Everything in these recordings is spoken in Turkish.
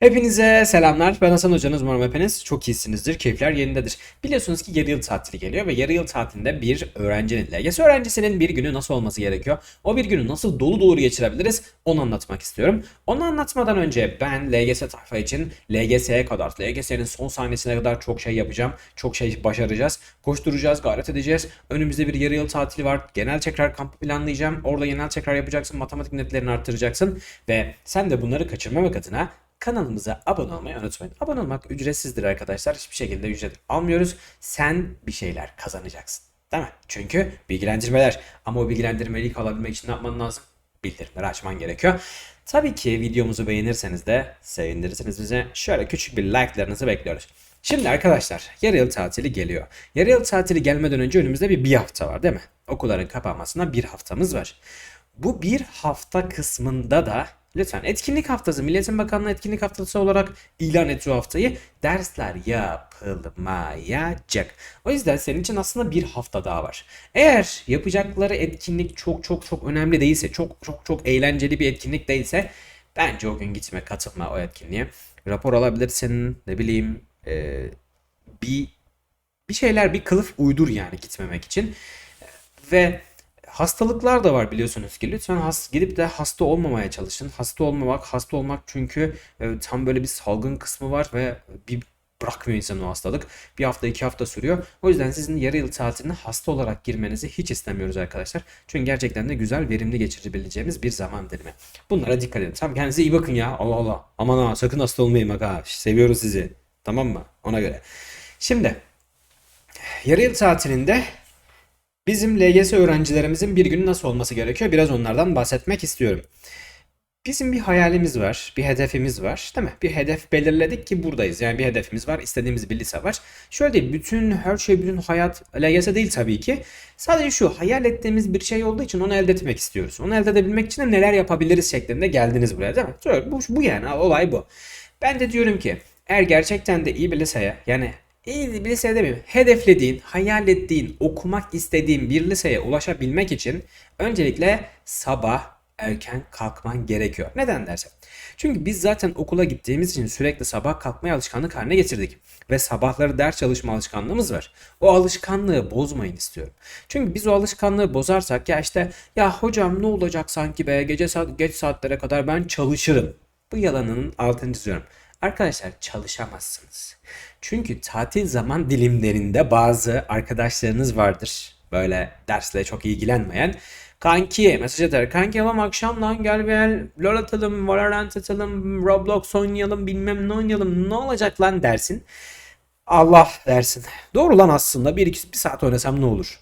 Hepinize selamlar. Ben Hasan Hocanız. Umarım hepiniz çok iyisinizdir. Keyifler yerindedir. Biliyorsunuz ki yarı yıl tatili geliyor ve yarı yıl tatilinde bir öğrencinin, LGS öğrencisinin bir günü nasıl olması gerekiyor? O bir günü nasıl dolu dolu geçirebiliriz? Onu anlatmak istiyorum. Onu anlatmadan önce ben LGS tayfa için LGS'ye kadar, LGS'nin son sahnesine kadar çok şey yapacağım. Çok şey başaracağız. Koşturacağız, gayret edeceğiz. Önümüzde bir yarı yıl tatili var. Genel tekrar kampı planlayacağım. Orada genel tekrar yapacaksın. Matematik netlerini arttıracaksın. Ve sen de bunları kaçırmamak adına Kanalımıza abone olmayı unutmayın. Abone olmak ücretsizdir arkadaşlar. Hiçbir şekilde ücret almıyoruz. Sen bir şeyler kazanacaksın. Değil mi? Çünkü bilgilendirmeler. Ama o bilgilendirmeyi ilk alabilmek için ne yapman lazım? Bildirimleri açman gerekiyor. Tabii ki videomuzu beğenirseniz de sevindirirsiniz bize. Şöyle küçük bir like'larınızı bekliyoruz. Şimdi arkadaşlar yarı yıl tatili geliyor. Yarı yıl tatili gelmeden önce önümüzde bir bir hafta var değil mi? Okulların kapanmasına bir haftamız var. Bu bir hafta kısmında da lütfen etkinlik haftası, Milletin Bakanlığı etkinlik haftası olarak ilan et şu haftayı. Dersler yapılmayacak. O yüzden senin için aslında bir hafta daha var. Eğer yapacakları etkinlik çok çok çok önemli değilse, çok çok çok eğlenceli bir etkinlik değilse bence o gün gitme, katılma o etkinliğe. Rapor alabilirsin, ne bileyim, e, bir bir şeyler, bir kılıf uydur yani gitmemek için. Ve hastalıklar da var biliyorsunuz ki. Lütfen has, gidip de hasta olmamaya çalışın. Hasta olmamak, hasta olmak çünkü e, tam böyle bir salgın kısmı var ve bir bırakmıyor insanı o hastalık. Bir hafta iki hafta sürüyor. O yüzden sizin yarı yıl tatiline hasta olarak girmenizi hiç istemiyoruz arkadaşlar. Çünkü gerçekten de güzel, verimli geçirebileceğimiz bir zaman dilimi. Bunlara dikkat edin. Tamam kendinize iyi bakın ya. Allah Allah. Aman ha sakın hasta olmayın bak ha. Seviyoruz sizi. Tamam mı? Ona göre. Şimdi yarı yıl tatilinde Bizim LGS öğrencilerimizin bir günü nasıl olması gerekiyor? Biraz onlardan bahsetmek istiyorum. Bizim bir hayalimiz var, bir hedefimiz var, değil mi? Bir hedef belirledik ki buradayız. Yani bir hedefimiz var, istediğimiz bir lise var. Şöyle değil, bütün her şey, bütün hayat LGS değil tabii ki. Sadece şu, hayal ettiğimiz bir şey olduğu için onu elde etmek istiyoruz. Onu elde edebilmek için de neler yapabiliriz şeklinde geldiniz buraya değil mi? Şöyle, bu, bu yani, olay bu. Ben de diyorum ki, eğer gerçekten de iyi bir liseye, yani iyi bir liseye demeyeyim. Hedeflediğin, hayal ettiğin, okumak istediğin bir liseye ulaşabilmek için öncelikle sabah erken kalkman gerekiyor. Neden dersen? Çünkü biz zaten okula gittiğimiz için sürekli sabah kalkmaya alışkanlık haline getirdik. Ve sabahları ders çalışma alışkanlığımız var. O alışkanlığı bozmayın istiyorum. Çünkü biz o alışkanlığı bozarsak ya işte ya hocam ne olacak sanki be gece saat, geç saatlere kadar ben çalışırım. Bu yalanının altını çiziyorum. Arkadaşlar çalışamazsınız. Çünkü tatil zaman dilimlerinde bazı arkadaşlarınız vardır. Böyle dersle çok ilgilenmeyen. Kanki mesaj atar. Kanki oğlum akşam lan gel gel LoL atalım, Valorant atalım, Roblox oynayalım, bilmem ne oynayalım. Ne olacak lan dersin. Allah dersin. Doğru lan aslında. Bir, iki, bir saat oynasam ne olur?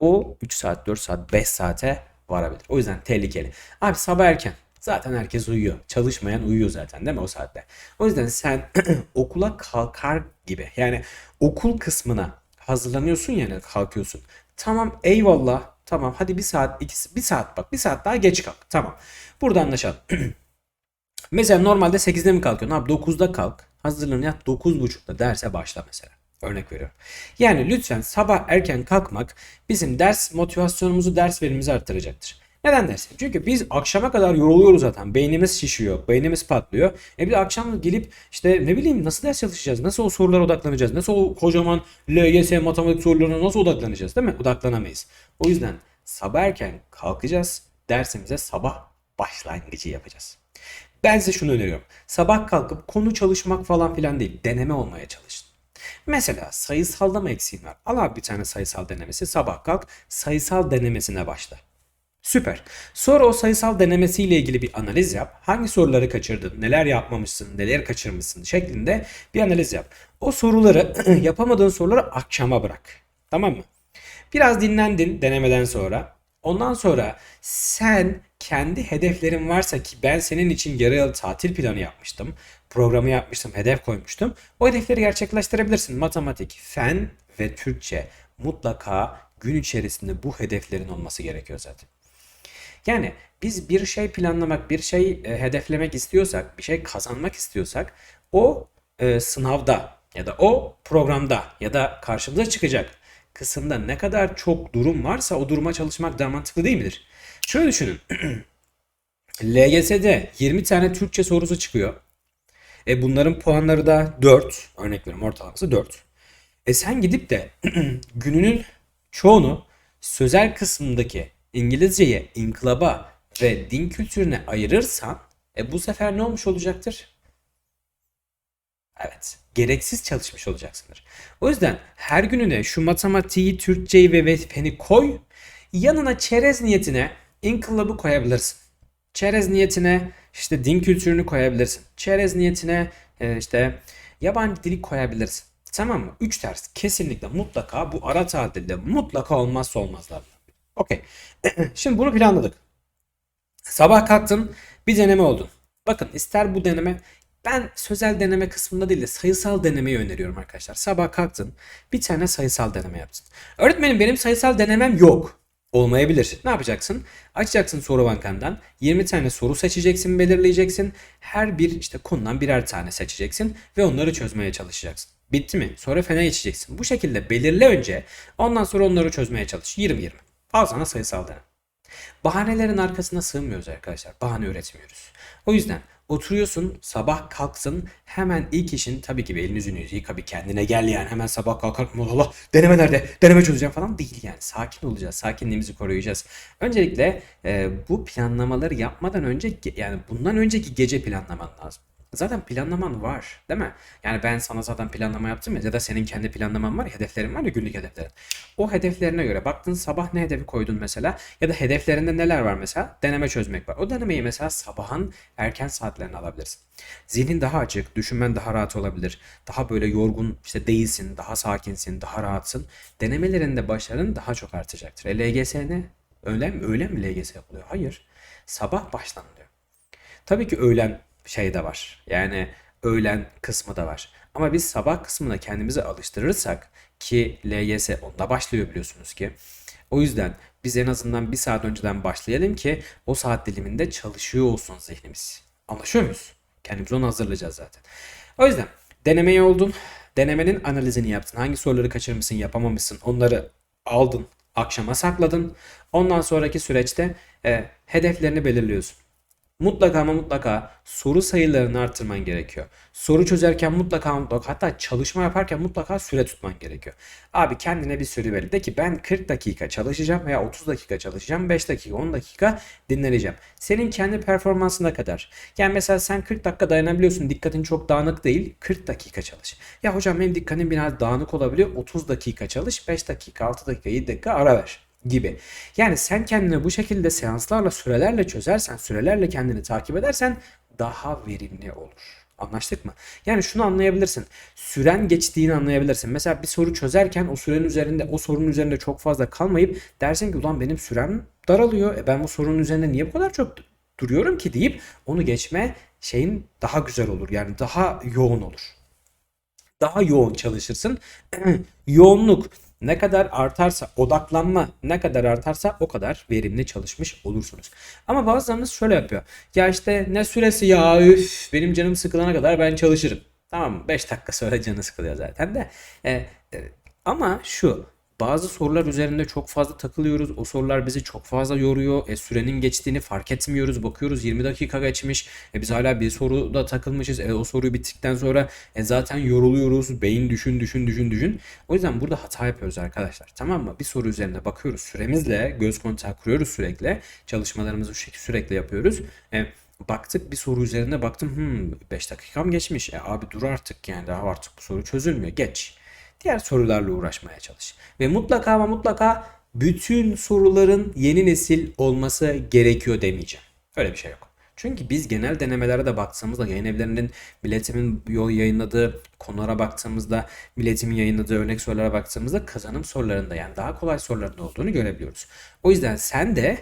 O 3 saat, 4 saat, 5 saate varabilir. O yüzden tehlikeli. Abi sabah erken. Zaten herkes uyuyor. Çalışmayan uyuyor zaten değil mi o saatte? O yüzden sen okula kalkar gibi yani okul kısmına hazırlanıyorsun yani kalkıyorsun. Tamam eyvallah tamam hadi bir saat ikisi bir saat bak bir saat daha geç kalk tamam. Burada anlaşalım. mesela normalde 8'de mi kalkıyorsun abi 9'da kalk hazırlanın yat 9.30'da derse başla mesela. Örnek veriyorum. Yani lütfen sabah erken kalkmak bizim ders motivasyonumuzu, ders verimimizi arttıracaktır. Neden dersin? Çünkü biz akşama kadar yoruluyoruz zaten. Beynimiz şişiyor. Beynimiz patlıyor. E bir de akşam gelip işte ne bileyim nasıl ders çalışacağız? Nasıl o sorulara odaklanacağız? Nasıl o kocaman LGS matematik sorularına nasıl odaklanacağız değil mi? Odaklanamayız. O yüzden sabah erken kalkacağız. Dersimize sabah başlangıcı yapacağız. Ben size şunu öneriyorum. Sabah kalkıp konu çalışmak falan filan değil. Deneme olmaya çalışın. Mesela sayısalda mı eksiğin var? Al abi bir tane sayısal denemesi. Sabah kalk sayısal denemesine başla. Süper. Sonra o sayısal denemesiyle ilgili bir analiz yap. Hangi soruları kaçırdın, neler yapmamışsın, neler kaçırmışsın şeklinde bir analiz yap. O soruları yapamadığın soruları akşama bırak. Tamam mı? Biraz dinlendin denemeden sonra. Ondan sonra sen kendi hedeflerin varsa ki ben senin için yarı yıl tatil planı yapmıştım. Programı yapmıştım, hedef koymuştum. O hedefleri gerçekleştirebilirsin. Matematik, fen ve Türkçe mutlaka gün içerisinde bu hedeflerin olması gerekiyor zaten. Yani biz bir şey planlamak, bir şey e, hedeflemek istiyorsak, bir şey kazanmak istiyorsak o e, sınavda ya da o programda ya da karşımıza çıkacak kısımda ne kadar çok durum varsa o duruma çalışmak daha mantıklı değil midir? Şöyle düşünün. LGS'de 20 tane Türkçe sorusu çıkıyor. E bunların puanları da 4. Örnek veriyorum ortalaması 4. E sen gidip de gününün çoğunu sözel kısmındaki İngilizceye, inkılaba ve din kültürüne ayırırsan e bu sefer ne olmuş olacaktır? Evet, gereksiz çalışmış olacaksındır. O yüzden her gününe şu matematiği, Türkçeyi ve ve feni koy. Yanına çerez niyetine inkılabı koyabilirsin. Çerez niyetine işte din kültürünü koyabilirsin. Çerez niyetine e, işte yabancı dili koyabilirsin. Tamam mı? Üç ders kesinlikle mutlaka bu ara tatilde mutlaka olmazsa olmazlardan. Okey. Şimdi bunu planladık. Sabah kalktın bir deneme oldun. Bakın ister bu deneme ben sözel deneme kısmında değil de sayısal denemeyi öneriyorum arkadaşlar. Sabah kalktın bir tane sayısal deneme yaptın. Öğretmenim benim sayısal denemem yok. Olmayabilir. Ne yapacaksın? Açacaksın soru bankandan 20 tane soru seçeceksin, belirleyeceksin. Her bir işte konudan birer tane seçeceksin ve onları çözmeye çalışacaksın. Bitti mi? Sonra fene geçeceksin. Bu şekilde belirle önce ondan sonra onları çözmeye çalış. 20-20. Al sana sayısal deneme. Bahanelerin arkasına sığmıyoruz arkadaşlar. Bahane üretmiyoruz. O yüzden oturuyorsun sabah kalksın hemen ilk işin tabii ki bir elini yüzünü yıka bir kendine gel yani hemen sabah kalkar Allah Allah deneme nerede deneme çözeceğim falan değil yani sakin olacağız sakinliğimizi koruyacağız. Öncelikle e, bu planlamaları yapmadan önce yani bundan önceki gece planlaman lazım. Zaten planlaman var değil mi? Yani ben sana zaten planlama yaptım ya ya da senin kendi planlaman var ya hedeflerin var ya günlük hedeflerin. O hedeflerine göre baktın sabah ne hedefi koydun mesela ya da hedeflerinde neler var mesela? Deneme çözmek var. O denemeyi mesela sabahın erken saatlerine alabilirsin. Zihnin daha açık, düşünmen daha rahat olabilir. Daha böyle yorgun işte değilsin, daha sakinsin, daha rahatsın. Denemelerinde başarın daha çok artacaktır. E LGS ne? Öyle mi? Öyle mi LGS yapılıyor? Hayır. Sabah başlanılıyor. Tabii ki öğlen şey de var. Yani öğlen kısmı da var. Ama biz sabah kısmına kendimizi alıştırırsak ki LYS onda başlıyor biliyorsunuz ki. O yüzden biz en azından bir saat önceden başlayalım ki o saat diliminde çalışıyor olsun zihnimiz. Anlaşıyor muyuz? Kendimizi ona hazırlayacağız zaten. O yüzden denemeyi oldun. Denemenin analizini yaptın. Hangi soruları kaçırmışsın, yapamamışsın onları aldın. Akşama sakladın. Ondan sonraki süreçte e, hedeflerini belirliyorsun. Mutlaka ama mutlaka soru sayılarını arttırman gerekiyor. Soru çözerken mutlaka mutlaka hatta çalışma yaparken mutlaka süre tutman gerekiyor. Abi kendine bir süre belirle. De ki ben 40 dakika çalışacağım veya 30 dakika çalışacağım. 5 dakika 10 dakika dinleneceğim. Senin kendi performansına kadar. Yani mesela sen 40 dakika dayanabiliyorsun. Dikkatin çok dağınık değil. 40 dakika çalış. Ya hocam benim dikkatim biraz dağınık olabiliyor. 30 dakika çalış. 5 dakika 6 dakika 7 dakika ara ver gibi. Yani sen kendini bu şekilde seanslarla, sürelerle çözersen, sürelerle kendini takip edersen daha verimli olur. Anlaştık mı? Yani şunu anlayabilirsin. Süren geçtiğini anlayabilirsin. Mesela bir soru çözerken o sürenin üzerinde, o sorunun üzerinde çok fazla kalmayıp dersin ki ulan benim sürem daralıyor. E ben bu sorunun üzerinde niye bu kadar çok duruyorum ki deyip onu geçme şeyin daha güzel olur. Yani daha yoğun olur daha yoğun çalışırsın. Yoğunluk ne kadar artarsa, odaklanma ne kadar artarsa o kadar verimli çalışmış olursunuz. Ama bazılarınız şöyle yapıyor. Ya işte ne süresi ya üf benim canım sıkılana kadar ben çalışırım. Tamam 5 dakika sonra canı sıkılıyor zaten de. E, e, ama şu bazı sorular üzerinde çok fazla takılıyoruz. O sorular bizi çok fazla yoruyor. E, sürenin geçtiğini fark etmiyoruz. Bakıyoruz 20 dakika geçmiş. E, biz hala bir soruda takılmışız. E, o soruyu bittikten sonra e, zaten yoruluyoruz. Beyin düşün düşün düşün düşün. O yüzden burada hata yapıyoruz arkadaşlar. Tamam mı? Bir soru üzerinde bakıyoruz. Süremizle göz kontağı kuruyoruz sürekli. Çalışmalarımızı sürekli yapıyoruz. E, baktık bir soru üzerinde baktım. Hmm, 5 dakikam geçmiş. E, abi dur artık yani daha artık bu soru çözülmüyor. Geç diğer sorularla uğraşmaya çalış. Ve mutlaka ama mutlaka bütün soruların yeni nesil olması gerekiyor demeyeceğim. Öyle bir şey yok. Çünkü biz genel denemelere de baktığımızda yayın evlerinin milletimin yayınladığı konulara baktığımızda milletimin yayınladığı örnek sorulara baktığımızda kazanım sorularında yani daha kolay soruların olduğunu görebiliyoruz. O yüzden sen de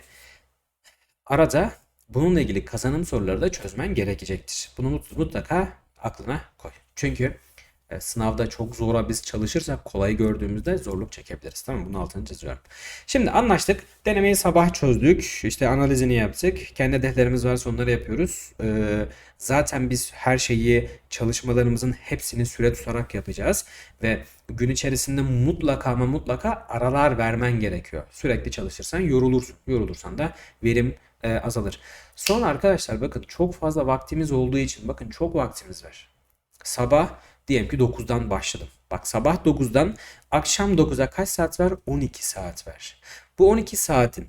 arada bununla ilgili kazanım soruları da çözmen gerekecektir. Bunu mutlaka aklına koy. Çünkü e, sınavda çok zora biz çalışırsak kolayı gördüğümüzde zorluk çekebiliriz. Tamam mı? Bunun altını çiziyorum. Şimdi anlaştık. Denemeyi sabah çözdük. İşte analizini yaptık. Kendi hedeflerimiz varsa onları yapıyoruz. Ee, zaten biz her şeyi çalışmalarımızın hepsini süre tutarak yapacağız. Ve gün içerisinde mutlaka ama mutlaka aralar vermen gerekiyor. Sürekli çalışırsan yorulursun. Yorulursan da verim e, azalır. Sonra arkadaşlar bakın çok fazla vaktimiz olduğu için bakın çok vaktimiz var. Sabah diyelim ki 9'dan başladım. Bak sabah 9'dan akşam 9'a kaç saat var? 12 saat var. Bu 12 saatin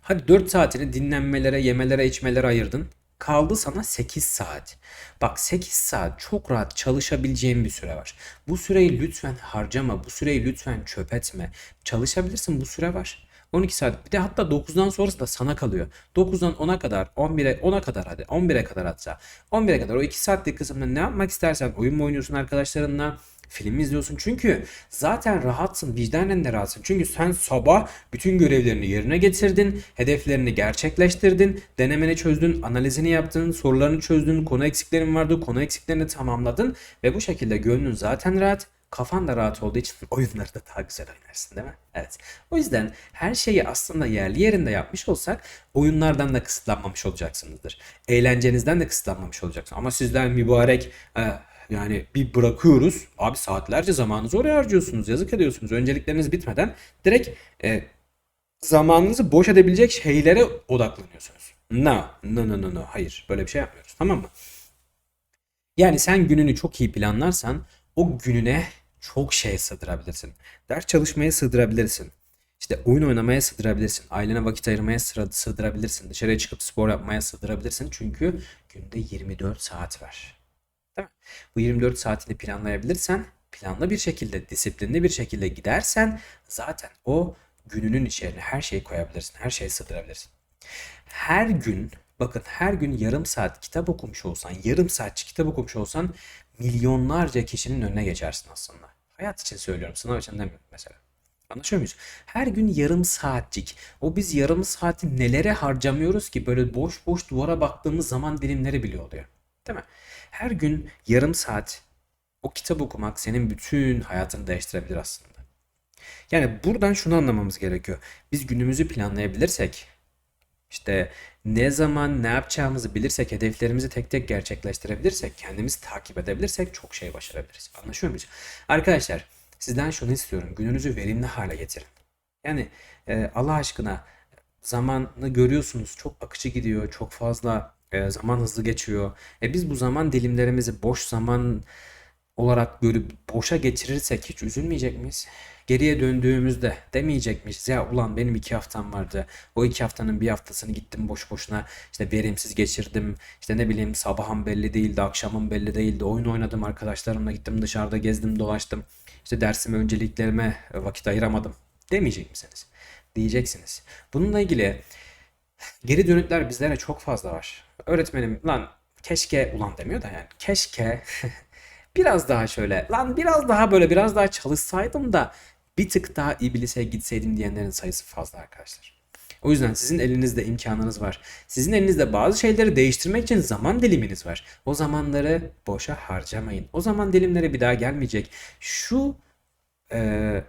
hadi 4 saatini dinlenmelere, yemelere, içmelere ayırdın. Kaldı sana 8 saat. Bak 8 saat çok rahat çalışabileceğin bir süre var. Bu süreyi lütfen harcama. Bu süreyi lütfen çöp etme. Çalışabilirsin bu süre var. 12 saat. Bir de hatta 9'dan sonrası da sana kalıyor. 9'dan 10'a kadar, 11'e 10'a kadar hadi. 11'e kadar hatta. 11'e kadar o 2 saatlik kısımda ne yapmak istersen oyun mu oynuyorsun arkadaşlarınla, film izliyorsun. Çünkü zaten rahatsın, vicdanen de rahatsın. Çünkü sen sabah bütün görevlerini yerine getirdin, hedeflerini gerçekleştirdin, denemeni çözdün, analizini yaptın, sorularını çözdün, konu eksiklerin vardı, konu eksiklerini tamamladın ve bu şekilde gönlün zaten rahat. Kafan da rahat olduğu için oyunları da daha güzel oynarsın değil mi? Evet. O yüzden her şeyi aslında yerli yerinde yapmış olsak oyunlardan da kısıtlanmamış olacaksınızdır. Eğlencenizden de kısıtlanmamış olacaksınız. Ama sizden mübarek e, yani bir bırakıyoruz. Abi saatlerce zamanınızı oraya harcıyorsunuz. Yazık ediyorsunuz. Öncelikleriniz bitmeden direkt e, zamanınızı boş edebilecek şeylere odaklanıyorsunuz. No, no, no, no, no. Hayır. Böyle bir şey yapmıyoruz. Tamam mı? Yani sen gününü çok iyi planlarsan o gününe çok şey sığdırabilirsin. Ders çalışmaya sığdırabilirsin. İşte oyun oynamaya sığdırabilirsin. Ailene vakit ayırmaya sığdırabilirsin. Dışarıya çıkıp spor yapmaya sığdırabilirsin. Çünkü günde 24 saat var. Değil mi? Bu 24 saatini planlayabilirsen, planlı bir şekilde, disiplinli bir şekilde gidersen zaten o gününün içerisine her şeyi koyabilirsin. Her şeyi sığdırabilirsin. Her gün bakın her gün yarım saat kitap okumuş olsan, yarım saat kitap okumuş olsan milyonlarca kişinin önüne geçersin aslında. Hayat için söylüyorum, sınav için demiyorum mesela. Anlaşıyor muyuz? Her gün yarım saatcik. O biz yarım saati nelere harcamıyoruz ki böyle boş boş duvara baktığımız zaman dilimleri bile oluyor. Değil mi? Her gün yarım saat o kitap okumak senin bütün hayatını değiştirebilir aslında. Yani buradan şunu anlamamız gerekiyor. Biz günümüzü planlayabilirsek, işte ne zaman ne yapacağımızı bilirsek, hedeflerimizi tek tek gerçekleştirebilirsek, kendimizi takip edebilirsek çok şey başarabiliriz. Anlaşıyor muyuz? Arkadaşlar, sizden şunu istiyorum. Gününüzü verimli hale getirin. Yani e, Allah aşkına zamanı görüyorsunuz çok akıcı gidiyor, çok fazla e, zaman hızlı geçiyor. E biz bu zaman dilimlerimizi boş zaman olarak görüp boşa geçirirsek hiç üzülmeyecek miyiz? Geriye döndüğümüzde demeyecek miyiz? Ya ulan benim iki haftam vardı. O iki haftanın bir haftasını gittim boş boşuna işte verimsiz geçirdim. İşte ne bileyim sabahım belli değildi, akşamım belli değildi. Oyun oynadım arkadaşlarımla gittim dışarıda gezdim dolaştım. İşte dersime önceliklerime vakit ayıramadım. Demeyecek misiniz? Diyeceksiniz. Bununla ilgili geri dönütler bizlere çok fazla var. Öğretmenim lan keşke ulan demiyor da yani keşke biraz daha şöyle lan biraz daha böyle biraz daha çalışsaydım da bir tık daha iblise gitseydim diyenlerin sayısı fazla arkadaşlar. O yüzden sizin elinizde imkanınız var. Sizin elinizde bazı şeyleri değiştirmek için zaman diliminiz var. O zamanları boşa harcamayın. O zaman dilimleri bir daha gelmeyecek. Şu e,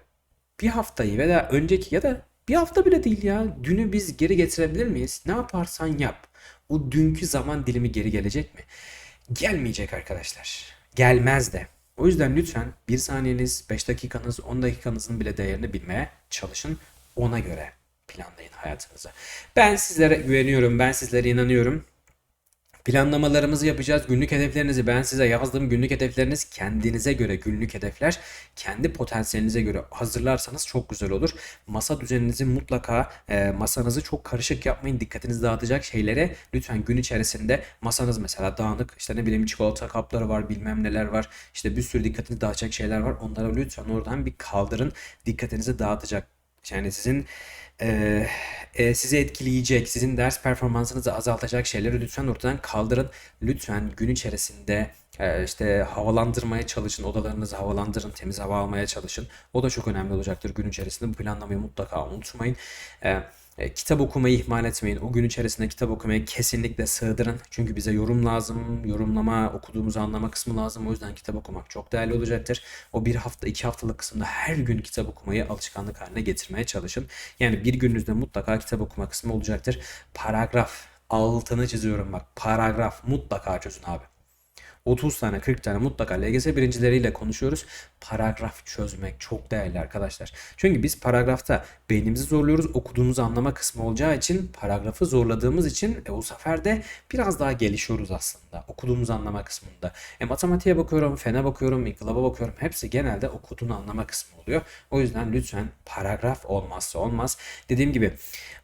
bir haftayı veya önceki ya da bir hafta bile değil ya. Dünü biz geri getirebilir miyiz? Ne yaparsan yap. O dünkü zaman dilimi geri gelecek mi? Gelmeyecek arkadaşlar. Gelmez de. O yüzden lütfen bir saniyeniz, 5 dakikanız, 10 dakikanızın bile değerini bilmeye çalışın. Ona göre planlayın hayatınızı. Ben sizlere güveniyorum, ben sizlere inanıyorum. Planlamalarımızı yapacağız. Günlük hedeflerinizi ben size yazdım. Günlük hedefleriniz kendinize göre günlük hedefler. Kendi potansiyelinize göre hazırlarsanız çok güzel olur. Masa düzeninizi mutlaka e, masanızı çok karışık yapmayın. Dikkatinizi dağıtacak şeylere lütfen gün içerisinde masanız mesela dağınık işte ne bileyim çikolata kapları var bilmem neler var. İşte bir sürü dikkatinizi dağıtacak şeyler var. Onları lütfen oradan bir kaldırın. Dikkatinizi dağıtacak yani sizin e, sizi etkileyecek, sizin ders performansınızı azaltacak şeyleri lütfen ortadan kaldırın. Lütfen gün içerisinde işte havalandırmaya çalışın, odalarınızı havalandırın, temiz hava almaya çalışın. O da çok önemli olacaktır gün içerisinde. Bu planlamayı mutlaka unutmayın. E, e, kitap okumayı ihmal etmeyin. O gün içerisinde kitap okumayı kesinlikle sığdırın. Çünkü bize yorum lazım. Yorumlama, okuduğumuzu anlama kısmı lazım. O yüzden kitap okumak çok değerli olacaktır. O bir hafta, iki haftalık kısımda her gün kitap okumayı alışkanlık haline getirmeye çalışın. Yani bir gününüzde mutlaka kitap okuma kısmı olacaktır. Paragraf, altını çiziyorum bak. Paragraf mutlaka çözün abi. 30 tane 40 tane mutlaka LGS birincileriyle konuşuyoruz. Paragraf çözmek çok değerli arkadaşlar. Çünkü biz paragrafta beynimizi zorluyoruz. Okuduğumuzu anlama kısmı olacağı için paragrafı zorladığımız için e, o sefer de biraz daha gelişiyoruz aslında. Okuduğumuzu anlama kısmında. E, matematiğe bakıyorum, fene bakıyorum, inkılaba bakıyorum. Hepsi genelde okuduğunu anlama kısmı oluyor. O yüzden lütfen paragraf olmazsa olmaz. Dediğim gibi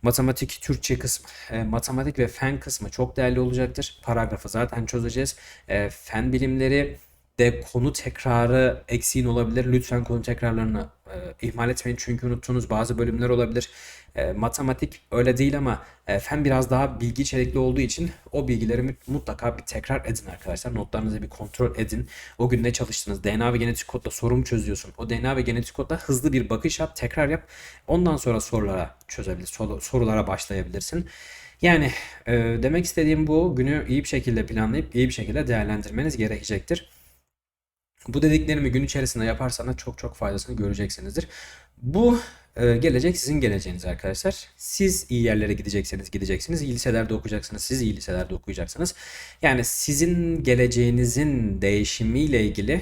matematik, Türkçe kısmı, e, matematik ve fen kısmı çok değerli olacaktır. Paragrafı zaten çözeceğiz. E, fen bilimleri de konu tekrarı eksiğin olabilir. Lütfen konu tekrarlarını e, ihmal etmeyin çünkü unuttuğunuz bazı bölümler olabilir. E, matematik öyle değil ama e, fen biraz daha bilgi içerikli olduğu için o bilgileri mut- mutlaka bir tekrar edin arkadaşlar. Notlarınızı bir kontrol edin. O gün ne çalıştınız? DNA ve genetik kodla soru mu çözüyorsun? O DNA ve genetik kodla hızlı bir bakış yap, tekrar yap. Ondan sonra sorulara çözebilir, soru- sorulara başlayabilirsin. Yani e, demek istediğim bu günü iyi bir şekilde planlayıp iyi bir şekilde değerlendirmeniz gerekecektir. Bu dediklerimi gün içerisinde yaparsanız çok çok faydasını göreceksinizdir. Bu e, gelecek sizin geleceğiniz arkadaşlar. Siz iyi yerlere gidecekseniz gideceksiniz. İyi liselerde okuyacaksınız. Siz iyi liselerde okuyacaksınız. Yani sizin geleceğinizin değişimiyle ilgili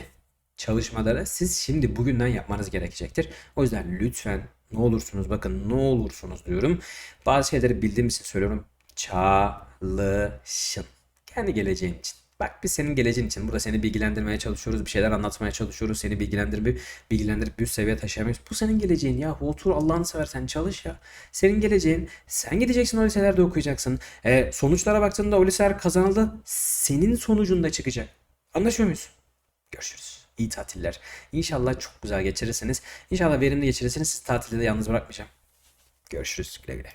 çalışmaları siz şimdi bugünden yapmanız gerekecektir. O yüzden lütfen ne olursunuz bakın ne olursunuz diyorum. Bazı şeyleri bildiğim için söylüyorum. Çalışın. Kendi geleceğin için. Bak biz senin geleceğin için burada seni bilgilendirmeye çalışıyoruz. Bir şeyler anlatmaya çalışıyoruz. Seni bilgilendirip bilgilendirip bir üst seviyeye taşıyamayız. Bu senin geleceğin ya. Otur Allah'ını seversen çalış ya. Senin geleceğin. Sen gideceksin o liselerde okuyacaksın. E, sonuçlara baktığında o liseler kazanıldı. Senin sonucunda çıkacak. Anlaşıyor muyuz? Görüşürüz. İyi tatiller. İnşallah çok güzel geçirirsiniz. İnşallah verimli geçirirsiniz. Sizi tatilde de yalnız bırakmayacağım. Görüşürüz. Güle güle.